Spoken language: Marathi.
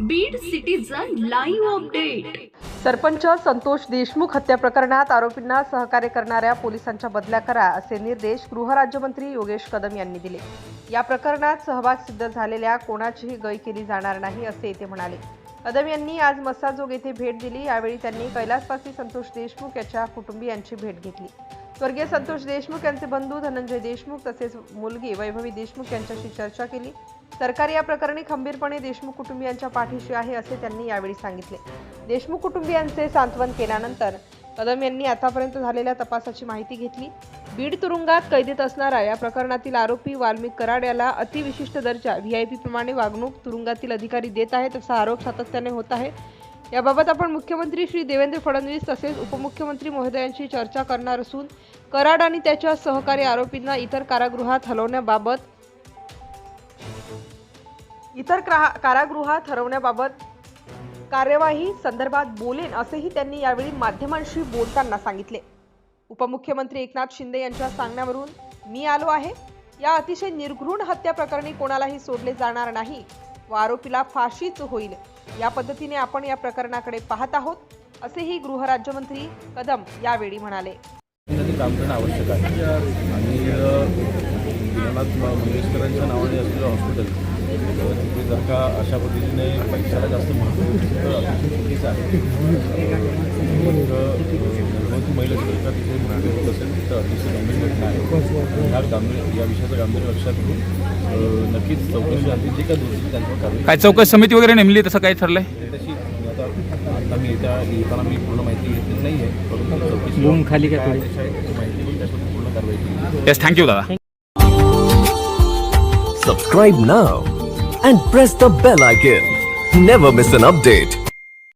Beed citizen live update sarpanch Santosh Deshmukh हत्या प्रकरणात आरोपींना सहकार्य करणाऱ्या पोलिसांच्या बदल्या करा असे निर्देश गृहराज्यमंत्री योगेश कदम यांनी दिले. या प्रकरणात सहभाग सिद्ध झालेल्या कोणाचीही गय केली जाणार नाही असे ते म्हणाले. कदम यांनी आज मस्साजोग येथे भेट दिली. यावेळी त्यांनी कैलासवासी संतोष देशमुख याच्या कुटुंबियांची भेट घेतली. स्वर्गीय संतोष देशमुख यांचे बंधू धनंजय देशमुख तसेच मुलगी वैभवी देशमुख यांच्याशी चर्चा केली. सरकार या प्रकरणी खंबीरपणे देशमुख कुटुंबियांच्या पाठीशी आहे असे त्यांनी यावेळी सांगितले. देशमुख कुटुंबियांचे सांत्वन केल्यानंतर कदम यांनी आतापर्यंत झालेल्या तपासाची माहिती घेतली. बीड तुरुंगात कैदेत असणारा या प्रकरणातील आरोपी वाल्मिक कराड याला अतिविशिष्ट दर्जा व्ही आय पी प्रमाणे वागणूक तुरुंगातील अधिकारी देत आहेत असा आरोप सातत्याने होत आहे. याबाबत आपण मुख्यमंत्री श्री देवेंद्र फडणवीस तसेच उपमुख्यमंत्री महोदयांशी चर्चा करणार असून कराड आणि त्याच्या सहकारी आरोपींना इतर कारागृहात हलवण्याबाबत इतर कारागृहात हरवण्याबाबत कार्यवाही संदर्भात बोलेन असेही त्यांनी यावेळी माध्यमांशी बोलताना सांगितले. उपमुख्यमंत्री एकनाथ शिंदे यांच्या सांगण्यावरून मी आलो आहे. या अतिशय निर्घृण हत्या प्रकरणी कोणालाही सोडले जाणार नाही. व आरोपीला फाशीच होईल. या पद्धतीने आपण या प्रकरणाकडे पाहत आहोत असेही गृहराज्यमंत्री कदम यावेळी म्हणाले. काम करणं आवश्यक आहे. आणि अ, मंगेशकरांच्या नावाने असलेलं हॉस्पिटल तिथे जर का अशा पद्धतीने पैशाला जास्त महत्त्व तर अतिशय आहे. अ, एक अ, गर्भवती महिला जर का तिथे मृत्यू होत असेल तर अतिशय गंभीर घटना आहे ह्या गांभीर या विषयाचं गांभीर्य लक्षात घेऊन अ, नक्कीच चौकशी आणखी जे काय दोषी त्यांच्यावर कारवाई काय चौकशी समिती वगैरे नेमली तसं काही ठरलंय त्याची आता आता मी येत्या येताना मी पूर्ण माहिती घेतलेली नाही आहे परंतु चौकशी बूम खाली का काय थोडी? आदेश आहे त्याची माहिती घेऊन त्याच्यावर पूर्ण कारवाई केली येस थँक्यू दादा Subscribe now and press the bell icon. Never miss an update.